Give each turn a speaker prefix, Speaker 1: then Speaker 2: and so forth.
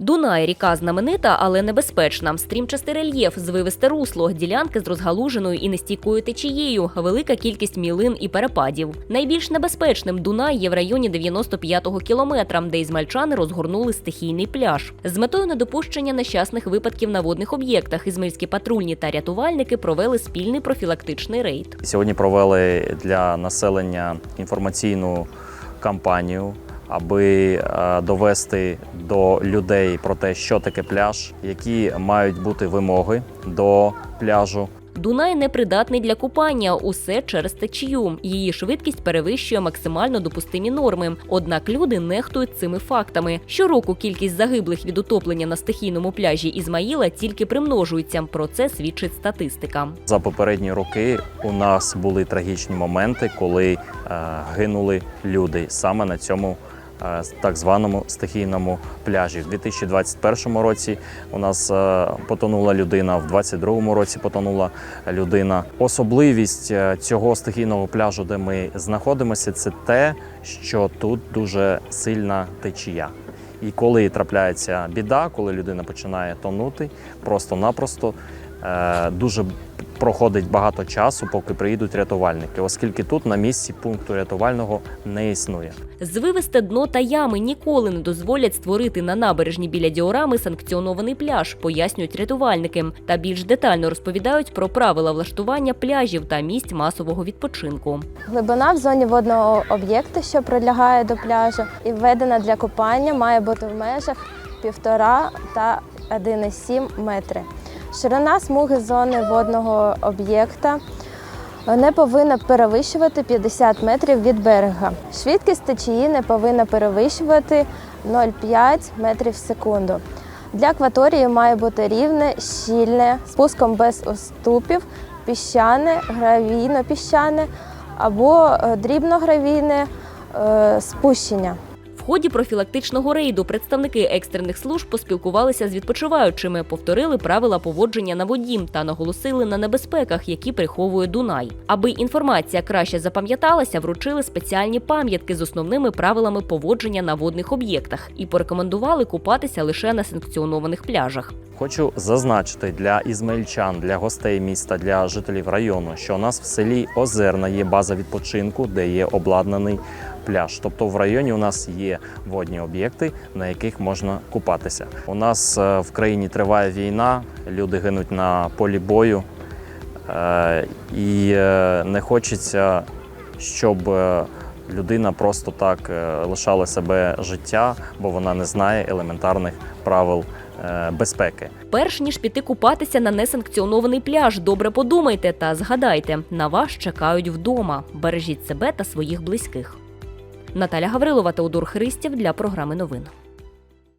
Speaker 1: Дунай ріка знаменита, але небезпечна. Стрімчастий рельєф, звивисте русло, ділянки з розгалуженою і нестійкою течією, велика кількість мілин і перепадів. Найбільш небезпечним Дунай є в районі 95-го кілометра, де ізмальчани розгорнули стихійний пляж. З метою недопущення нещасних випадків на водних об'єктах ізмельські патрульні та рятувальники провели спільний профілактичний рейд.
Speaker 2: Сьогодні провели для населення інформаційну кампанію, аби е, довести до людей про те, що таке пляж, які мають бути вимоги до пляжу.
Speaker 1: Дунай непридатний для купання, усе через течію. Її швидкість перевищує максимально допустимі норми. Однак люди нехтують цими фактами. Щороку кількість загиблих від утоплення на стихійному пляжі Ізмаїла тільки примножується. Про це свідчить статистика.
Speaker 2: За попередні роки у нас були трагічні моменти, коли е, гинули люди саме на цьому. Е, Так званому стихійному пляжі. В 2021 році у нас е, потонула людина, в 2022 році потонула людина. Особливість е, цього стихійного пляжу, де ми знаходимося, це те, що тут дуже сильна течія. І коли трапляється біда, коли людина починає тонути, просто-напросто дуже проходить багато часу, поки приїдуть рятувальники, оскільки тут на місці пункту рятувального не існує.
Speaker 1: Звивисте дно та ями ніколи не дозволять створити на набережні біля діорами санкціонований пляж, пояснюють рятувальники. Та більш детально розповідають про правила влаштування пляжів та місць масового відпочинку.
Speaker 3: Глибина в зоні водного об'єкту, що прилягає до пляжу, і введена для купання, має бути в межах 1,5 та 1,7 метри. Ширина смуги зони водного об'єкта не повинна перевищувати 50 метрів від берега. Швидкість течії не повинна перевищувати 0,5 метрів в секунду. Для акваторії має бути рівне, щільне, спуском без уступів, піщане, гравійно-піщане або е, дрібногравійне е, спущення.
Speaker 1: Ході профілактичного рейду представники екстрених служб поспілкувалися з відпочиваючими, повторили правила поводження на воді та наголосили на небезпеках, які приховує Дунай. Аби інформація краще запам'яталася, вручили спеціальні пам'ятки з основними правилами поводження на водних об'єктах і порекомендували купатися лише на санкціонованих пляжах.
Speaker 2: Хочу зазначити для ізмаїльчан, для гостей міста, для жителів району, що у нас в селі Озерна є база відпочинку, де є обладнаний пляж. Тобто в районі у нас є водні об'єкти, на яких можна купатися. У нас е, в країні триває війна, люди гинуть на полі бою, е, і е, не хочеться, щоб людина просто так е, лишала себе життя, бо вона не знає елементарних правил е, безпеки.
Speaker 1: Перш ніж піти купатися на несанкціонований пляж, добре подумайте та згадайте, на вас чекають вдома. Бережіть себе та своїх близьких. Наталя Гаврилова, Теодор Христів для програми новин.